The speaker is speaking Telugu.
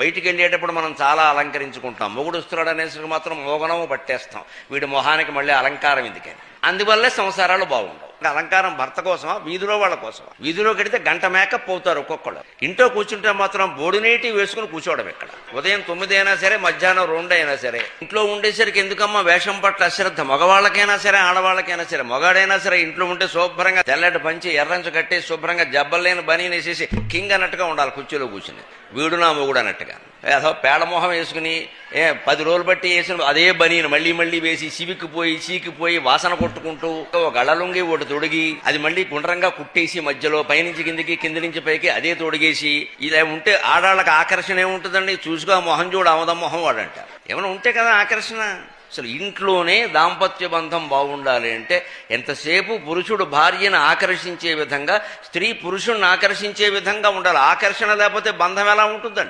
బయటికి వెళ్ళేటప్పుడు మనం చాలా అలంకరించుకుంటాం. మొగుడు వస్తున్నాడు అనేసరికి మాత్రం మోగనము పట్టేస్తాం. వీడి మొహానికి మళ్ళీ అలంకారం ఎందుకని? అందువల్లే సంసారాలు బాగుంటాయి. అలంకారం భర్త కోసమా వీధిలో వాళ్ళ కోసమా? వీధిలో కడితే గంట మేకప్ అవుతారు ఒక్కొక్కడు ఇంట్లో కూర్చుంటే మాత్రం బోడినేటి వేసుకుని కూర్చోవడం ఇక్కడ ఉదయం తొమ్మిది అయినా సరే మధ్యాహ్నం రెండు అయినా సరే. ఇంట్లో ఉండేసరికి ఎందుకమ్మా వేషం పట్ల అశ్రద్ధ? మగవాళ్ళకైనా సరే ఆడవాళ్ళకైనా సరే మగాడైనా సరే ఇంట్లో ఉంటే శుభ్రంగా తెల్లటి పంచి ఎర్రంచు కట్టి శుభ్రంగా జబ్బలేని బనీ వేసేసి కింగ్ అన్నట్టుగా ఉండాలి కుర్చీలో కూర్చుని. వీడు నా మొగుడు అన్నట్టుగా. ఏదో పేడమోహం వేసుకుని ఏ పది రోజులు బట్టి వేసిన అదే బనీను మళ్ళీ మళ్ళీ వేసి సివిక్కిపోయి చీకిపోయి వాసన కొట్టుకుంటూ ఒక అళ్ళలుంగి ఒకటి తొడిగి అది మళ్ళీ గుండ్రంగా కుట్టేసి మధ్యలో పైనుంచి కిందికి కింది నుంచి పైకి అదే తొడిగేసి ఇలా ఉంటే ఆడాళ్ళకి ఆకర్షణ ఏముంటుందండి? చూసుకో మొహం చూడు ఆమదం మొహం వాడంట. ఏమైనా ఉంటే కదా ఆకర్షణ? అసలు ఇంట్లోనే దాంపత్య బంధం బాగుండాలి అంటే ఎంతసేపు పురుషుడు భార్యను ఆకర్షించే విధంగా స్త్రీ పురుషుణ్ణి ఆకర్షించే విధంగా ఉండాలి. ఆకర్షణ లేకపోతే బంధం ఎలా ఉంటుందండి?